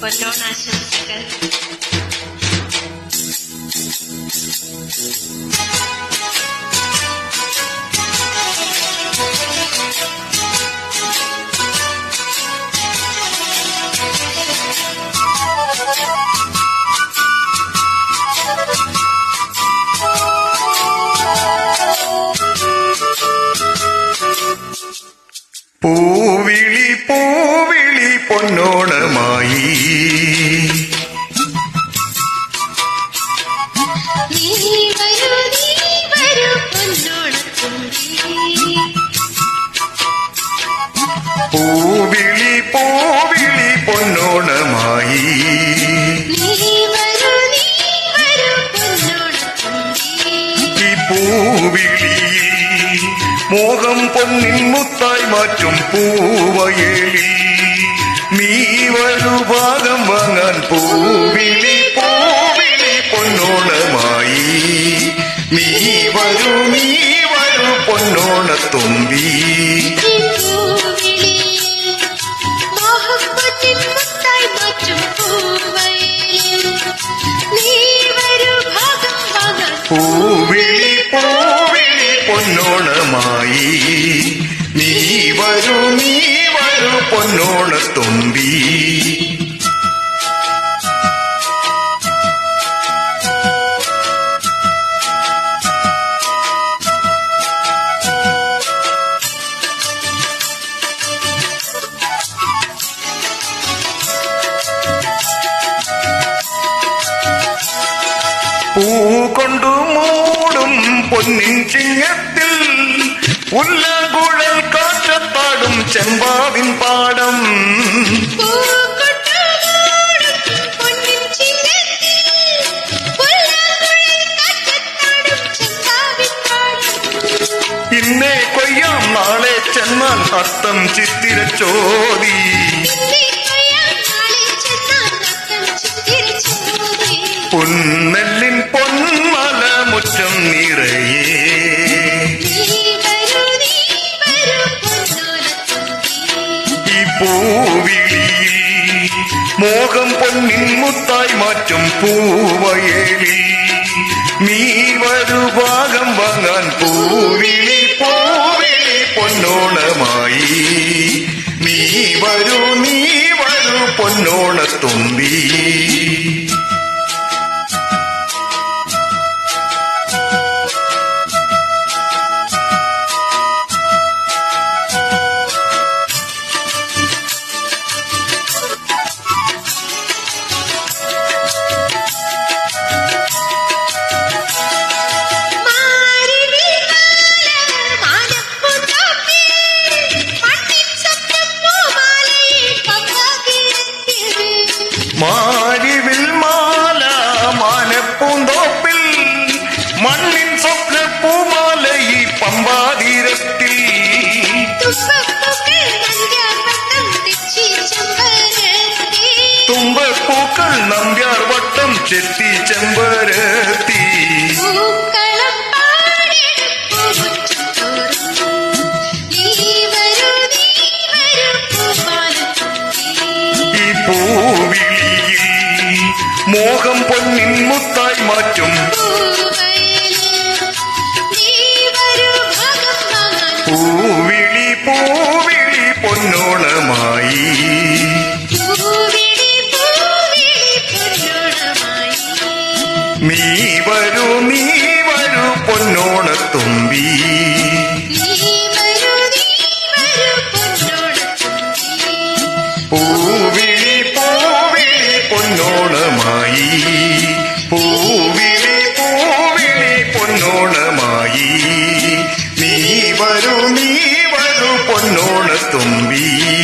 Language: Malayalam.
but no national second. Oh. പൊന്നോണമായി. പൂവിളി പൂവിളി. പൊന്നോണമായി ഈ പൂവിളിയിൽ മോഹം പൊന്നിൻ മുത്തായി മാറ്റും പൂവയേലി നീ ഒരു ഭാഗം വാങ്ങാൻ പൂവിളി പൂവിളി പൊന്നോണമായി. നീ വരൂ നീ വരൂ പൊന്നോണത്തുമ്പി പൂവിളി പൂവിളി പൊന്നോണമായി. നീ വരൂ നീ വരൂ പൊന്നോണത്തുമ്പി പൂ കൊണ്ടു മൂടും പൊന്നിൻ ചിങ്ങത്തിൽ ഉല്ലകുഴൽ കാറ്റത്താടും ചെമ്പാവിൻ പാടം. ഇന്നേ കൊയ്യാം നാളെ ചെന്നാൽ അത്തം ചിത്തിര ചോദി. പൊന്നെല്ലിൻ പൊന്മല മുറ്റം നിറയേ മോഹം പൊന്നിൻ മുത്തായി മാറ്റും പൂവയേലി നീ വരു ഭാഗം വാങ്ങാൻ പൂവിളി പൂവിളി പൊന്നോണമായി. നീ വരൂ നീ വരൂ പൊന്നോണത്തുമ്പി മാരിവിൽ മാല മാനപ്പൂന്തോപ്പിൽ മണ്ണിൻ സ്വപ്ന പൂമാല ഈ പമ്പാതീരത്തിൽ തുമ്പപ്പൂക്കൾ നങ്കാർവട്ടം തെച്ചി ചെമ്പരത്തി. തുമ്പപ്പൂക്കൾ നമ്പ്യാർ വട്ടം ചെത്തി ചെമ്പരത്തി no la tumbí.